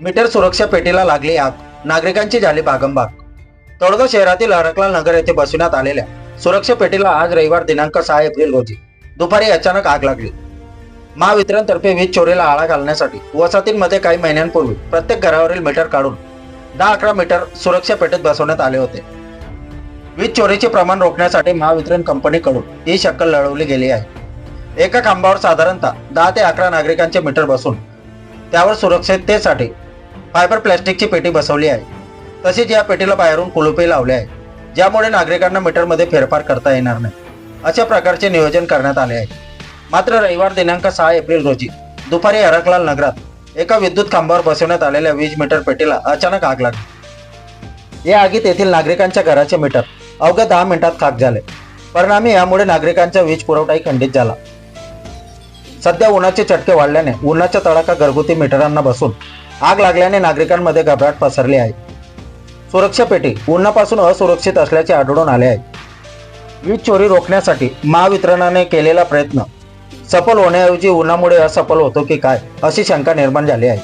Metre सुरक्षा पेटीला लागली आग. नागरिकांची झाली बागंबाग. तळोदा शहरातील हरकलाल नगर येथे बसविण्यात आलेल्या सुरक्षा पेटीला आज रविवार दिनांक सहा एप्रिल रोजी दुपारी अचानक आग लागली. महावितरणतर्फे वीज चोरीला आळा घालण्यासाठी वसाहतींमध्ये काही महिन्यांपूर्वी प्रत्येक घरावरील मीटर काढून दहा अकरा मीटर सुरक्षा पेटीत बसवण्यात आले होते. वीज चोरीचे प्रमाण रोखण्यासाठी महावितरण कंपनीकडून ही शक्कल लढवली गेली आहे. एका खांबावर साधारणतः दहा ते अकरा नागरिकांचे मीटर बसून त्यावर सुरक्षिततेसाठी फायबर प्लॅस्टिकची पेटी बसवली आहे. तसेच या पेटीला बाहेरून कुलुपे लावले आहे ज्यामुळे नागरिकांना मीटरमध्ये फेरफार करता येणार नाही. अशा प्रकारचे नियोजन करण्यात आले आहे. मात्र रविवार दिनांक सहा एप्रिल रोजी दुपारी अरकलाल नगरात एका विद्युत खांबावर बसवण्यात आलेल्या वीज मीटर पेटीला अचानक आग लागली. या आगीत येथील नागरिकांच्या घराचे मीटर अवघ्या दहा मिनिटात खाक झाले. परिणामी यामुळे नागरिकांचा वीज पुरवठाही खंडित झाला. सध्या उन्हाचे चटके वाढल्याने उन्हाचा तडाखा घरगुती मीटरांना बसून आग लागल्याने नागरिकांमध्ये घबराट पसरली आहे. सुरक्षा पेटी उन्हापासून असुरक्षित असल्याचे आढळून आले आहे. वीज चोरी रोखण्यासाठी महावितरणाने केलेला प्रयत्न सफल होण्याऐवजी उन्हामुळे असफल होतो की काय अशी शंका निर्माण झाली आहे.